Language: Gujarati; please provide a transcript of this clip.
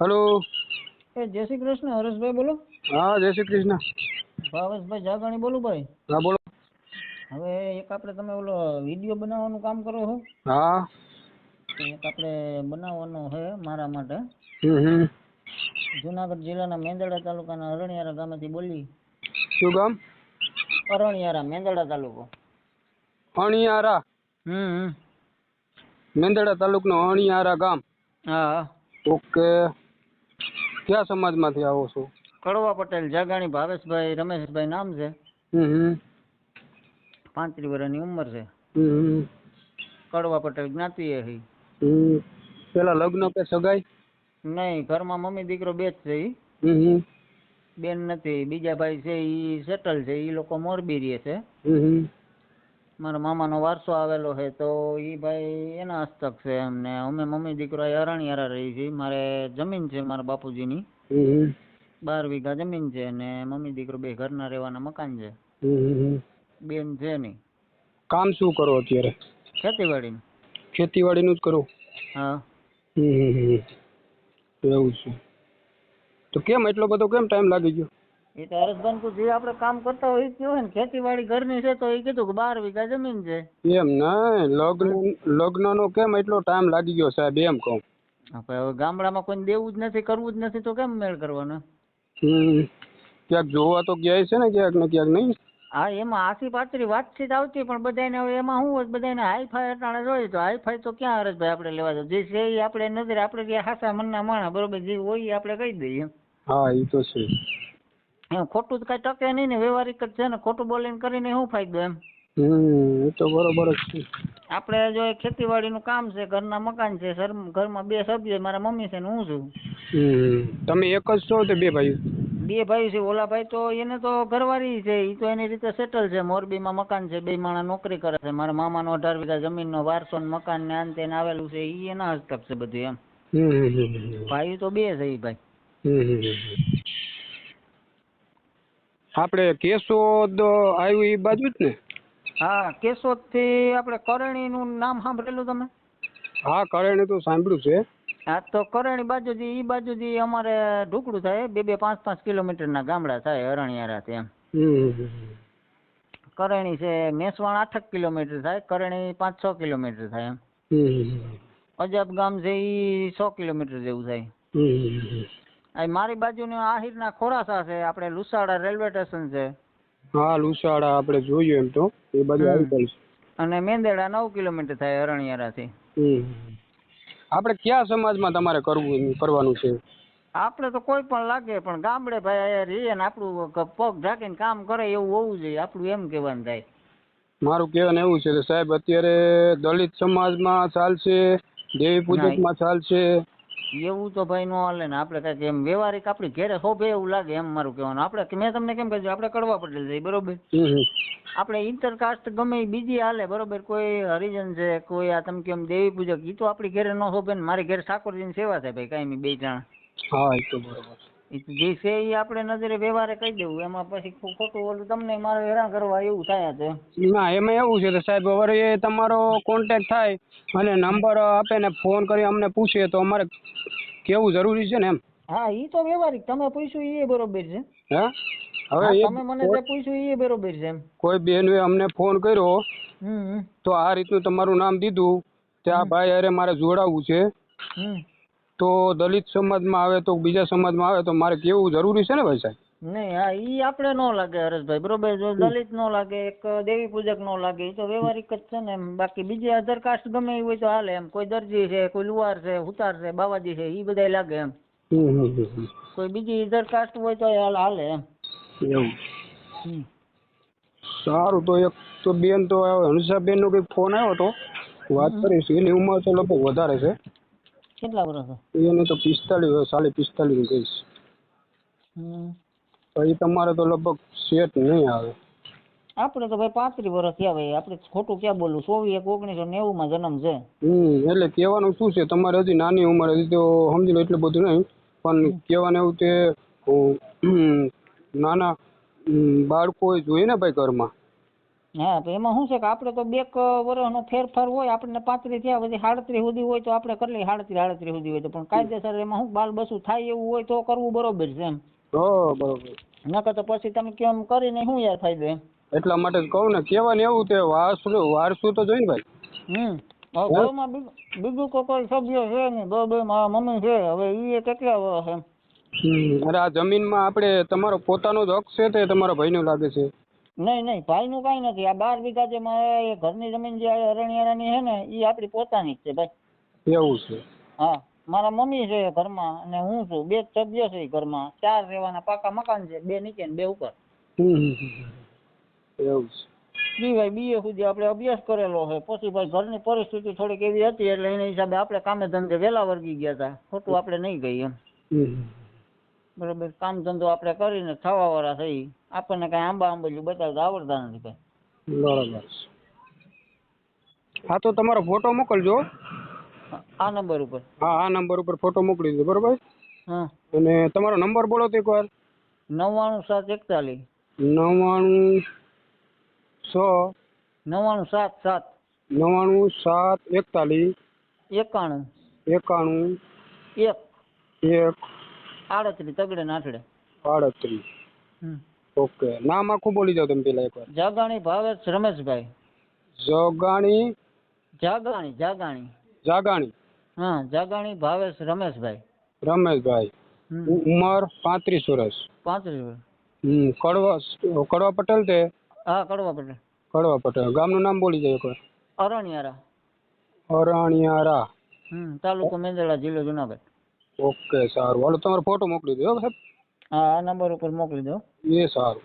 હલો. એ જય શ્રી કૃષ્ણ હરેશભાઈ બોલો. હા જય શ્રી કૃષ્ણ. ભાવેશભાઈ જાગાણી બોલું ભાઈ? હા બોલો. હવે એક આપણે તમે ઓલો વીડિયો બનાવવાનું કામ કરો છો હા. એક આપણે બનાવવાનો છે મારા માટે. જુનાગઢ જિલ્લાના મેંદરડા તાલુકાના અરણિયારા ગામેથી બોલી. શું ગામ? અરણિયારા મેંદરડા તાલુકો. અણિયારા. હમ હમ. મેંદડા તાલુકનું અણિયારા ગામ. હા. ઓકે. કયા સમાજમાંથી આવો છો? કડવા પટેલ જાગાણી ભાવેશભાઈ રમેશભાઈ નામ છે. પાંત્રી વર્ષની ઉંમર છે. કડવા પટેલ જ્ઞાતિ એ પેલા લગ્ન કે સગાઈ? નહીં ઘરમાં મમ્મી દીકરો બે જ છે ઈ. બેન નથી બીજા ભાઈ છે ઈ સેટલ છે ઈ લોકો મોરબી રહે છે. મારા મામાનો વારસો આવેલો છે તો એ ભાઈ એના હસ્તક છે એમને. અમે મમ્મી દીકરો અરણિયારા રહી છીએ મારે જમીન છે મારા બાપુજીની. બાર વીઘા જમીન છે ને મમ્મી દીકરો બે ઘરના રહેવાના મકાન છે. બેન છે નહીં કામ શું કરો અત્યારે? ખેતીવાડીનું. ખેતીવાડીનું જ કરો? હા. એવું છે. તો કેમ એટલો બધો કેમ ટાઈમ લાગી ગયો? એ તો હરેશભાઈ જે આપણે કામ કરતા હોય એ કહેવાય ને? ખેતીવાડી ઘરની છે તો એ કીધું કે બાર વીઘા જમીન છે. એમ નહીં લગ્ન લગ્નનો કેમ એટલો ટાઈમ લાગી ગયો સાહેબ એમ કહું. હવે ગામડામાં કોઈને દેવું જ નથી કરવું જ નથી તો કેમ મેળ કરવાનો? હમ ક્યાંક જોવા તો ગયા છે ને ક્યાંક ને ક્યાંક નહીં? હા એમાં આસી પાતરી વાતચીત આવતી પણ બધાને હવે એમાં શું હોય બધાને હાઈફાઈ અટાણે જોઈએ તો હાઈફાઈ તો ક્યાં હરેશભાઈ આપણે લેવા દો જે છે એ આપણે નજરે આપણે જે હાસા મનના માણા બરોબર જે હોય એ આપણે કહી દઈએ. હા એ તો છે. ખોટું જ કઈ ટકે નહીં ને વ્યવહારિક જ છે ને ખોટું બોલીને કરીને શું ફાયદો એમ? હમ એ તો બરોબર જ છે. આપણે જો એ ખેતીવાડીનું કામ છે ઘરના મકાન છે સર ઘરમાં બે સભ્ય મારા મમ્મી છે ને હું છું. તમે એક જ છો તે બે ભાઈ બે ભાઈ છે ઓલા ભાઈ તો એને તો ઘરવાળી છે એ તો એની રીતે સેટલ છે મોરબીમાં મકાન છે બે માણસ નોકરી કરે છે મારા મામાનો અઢાર વીઘા જમીનનો વારસો ને મકાન ને અંતે આવેલું છે એ એના હસ્તક છે બધું એમ. ભાઈ તો બે છે એ ભાઈ. આપણે કેશોદ આવ્યું એ બાજુ જ ને? હા કેશોદથી આપણે કરણીનું નામ સાંભળેલું તમે? હા કરણી તો સાંભળ્યું છે. હા તો કરણી બાજુથી ઈ બાજુથી અમારે ઢુકડું થાય. બે બે પાંચ પાંચ કિલોમીટરના ગામડા થાય અરણિયારા એમ. કરણી છે મેસવાણ આઠક કિલોમીટર થાય કરણી પાંચ છ કિલોમીટર થાય એમ. અજાબ ગામ છે ઈ સો કિલોમીટર જેવું થાય. આ મારી બાજુની આહિરના ખોરાસા છે આપણે લુસાડા રેલવે સ્ટેશન છે. હા લુસાડા આપણે જોયું એમ તો. એ બાજુ આવી જાય અને મેંદેડા નવ કિલોમીટર થાય અરણિયારાથી. આપણે કયા સમાજમાં તમારે કરવું કરવાનું છે? આપણે તો કોઈ પણ લાગે પણ ગામડે ભાઈ અહીંયા રહીએ ને આપણું પગ ઢાંકીને કામ કરે એવું હોવું જોઈએ આપણું એમ કહેવાનું થાય. મારું કહેવાનું એવું છે કે સાહેબ અત્યારે દલિત સમાજમાં ચાલશે દેવી પૂજકમાં ચાલશે એવું તો ભાઈ નો હાલે ને આપણે કાંઈક એમ વ્યવહારિક આપણી ઘેરે શોભે એવું લાગે એમ મારું કહેવાનું. આપણે મેં તમને કેમ કહ્યું આપણે કડવા પટેલ છે બરોબર. આપણે ઇન્ટરકાસ્ટ ગમે એ બીજી હાલે બરોબર? કોઈ હરિજન છે કોઈ આ તમે કેમ દેવી પૂજક એ તો આપણી ઘરે ન શોભે ને મારી ઘરે ઠાકોરજીની સેવા થાય ભાઈ કાંઈ બે જણા. હા એ તો બરોબર જે છે એ આપણે નજરે વ્યવહારે કહી દેવું. એમાં પછી ખોટું ઓલું તમને મારે હેરાન કરવા એવું થાય છે. ના એમાં એવું છે કે સાહેબ હવે એ તમારો કોન્ટેક્ટ થાય અને નંબર આપે ને ફોન કરી અમને પૂછે તો અમારે કેવું જરૂરી છે ને એમ? હા એ તો વ્યવહારિક. તમે પૂછ્યું એ બરોબર છે. હા, હવે તમે મને જે પૂછ્યું એ બરોબર છે એમ. કોઈ બેનએ અમને ફોન કર્યો તો આ રીતનું તમારું નામ દીધું. કે આ ભાઈ અરે મારે જોડાવવું છે. તો દલિત સમાજમાં આવે તો બીજા સમાજમાં આવે તો મારે કેવું જરૂરી છે ને ભાઈ સાહેબ? નહીં હા ઈ આપણે નો લાગે હરેશભાઈ બરોબર? જો દલિત નો લાગે એક દેવી પૂજક નો લાગે એ તો વ્યવહારિક જ છે ને એમ. બાકી બીજી અધર કાસ્ટ ગમે એ હોય તો હાલે એમ. કોઈ દરજી છે કોઈ લુહાર છે હુતાર છે બાવાજી છે એ બધાય લાગે એમ. કોઈ બીજી અધર કાસ્ટ હોય તો હાલ હાલે એમ. એવું. સારું તો એક તો બેન તો હંસાબેન નો કંઈક ફોન આવ્યો હતો વાત કરીશ. એની ઉંમર તો લગભગ વધારે છે. કેટલા વર્ષ એની તો પિસ્તાલીસ સાડી પિસ્તાલીસ કહીશ હમ. તો એ તમારે તો લગભગ સેટ નહીં આવે. આપણે તો ભાઈ પાંત્રીસ વર્ષ થયા ભાઈ. આપણે ખોટું ક્યાં બોલું ચોવીસ એક ઓગણીસો નેવું માં જન્મ છે. હમ એટલે કહેવાનું શું છે? તમારે હજી નાની ઉંમર હજી તો સમજી લો એટલું બધું નહીં. પણ કહેવાનું એવું તે નાના બાળકો જોઈએ ને ભાઈ ઘરમાં? હા તો એમાં શું છે કે આપણે તો બેક વર્ષનો ફેરફાર હોય આપણને પાંત્રીસ થયા પછી સાડત્રીસ સુધી હોય તો આપણે કરી લઈએ સાડત્રીસ સાડત્રીસ સુધી હોય તો. પણ કાયદેસર એમાં શું બાલ બસું થાય એવું હોય તો કરવું બરોબર છે એમ. હો બરોબર. નકર તો પછી તમે કેમ કરીને શું યાર ફાયદો એમ? એટલા માટે કહું ને કહેવાય એવું તે વારસું વારસું તો જોઈ ને ભાઈ. હમ ઘરમાં બીજું કોઈ સભ્ય છે નહીં બે બે મારા મમ્મી છે હવે એ કેટલા વર્ષ એમ. અરે આ જમીનમાં આપણે તમારો પોતાનો જ હક છે તે તમારા ભાઈનું લાગે છે? નહીં નહીં ભાઈનું કાંઈ નથી. આ બાર વીઘા જે મારે ઘરની જમીન જે અરણિયારાની છે ને એ આપણી પોતાની જ છે ભાઈ. એવું છે. હા મારા મમ્મી છે ઘરમાં અને હું છું. બે સભ્ય છે ઘરમાં. ચાર રહેવાના પાકા મકાન છે બે નીચે ને બે ઉપર. એવું છે. બી ભાઈ બીએ સુધી આપણે અભ્યાસ કરેલો છે. પછી ભાઈ ઘરની પરિસ્થિતિ થોડીક એવી હતી એટલે એના હિસાબે આપણે કામે ધંધે વહેલા વર્ગી ગયા હતા ખોટું આપણે નહીં ગઈ એમ. બરોબર કામ ધંધો આપણે કરીને થવા વાળા થઈ આપણને કઈ આંબા આંબલિયું બતાવતા આવડતા નથી કઈ. બરોબર હા તો તમારો ફોટો મોકલજો. આ નંબર ઉપર. હા આ નંબર ઉપર ફોટો મોકલી દીધો બરોબર? હા. અને તમારો નંબર બોલો તો એકવાર. નવ્વાણું સાત એકતાલીસ. નવ્વાણું છ નવ્વાણું સાત સાત. નવ્વાણું સાત એકતાલીસ. એકાણું. એકાણું એક. એક. આડત્રીસ તગડે નાથડે આડત્રીસ. હમ. ઓકે. નામ આખું બોલી જાઓ તમે પેલા એકવાર. જાગાણી ભાવેશ રમેશભાઈ. જગાણી? જાગાણી જાગાણી. જાગાણી. હા જાગાણી ભાવેશ રમેશભાઈ. રમેશભાઈ. હમ. ઉ- ઉંમર પાંત્રીસ વર્ષ. પાંત્રીસ વર્ષ. હમ કડવા કડવા પટેલ તે? હા કડવા પટેલ. કડવા પટેલ. ગામનું નામ બોલી જાય એકવાર. અરણિયારા. અરાણિયારા. હમ તાલુકો મેંદરડા જિલ્લો જુનાગઢ. ઓકે સારું. હાલો તમારો ફોટો મોકલી દો સાહેબ હા આ નંબર ઉપર મોકલી દો. એ સારું.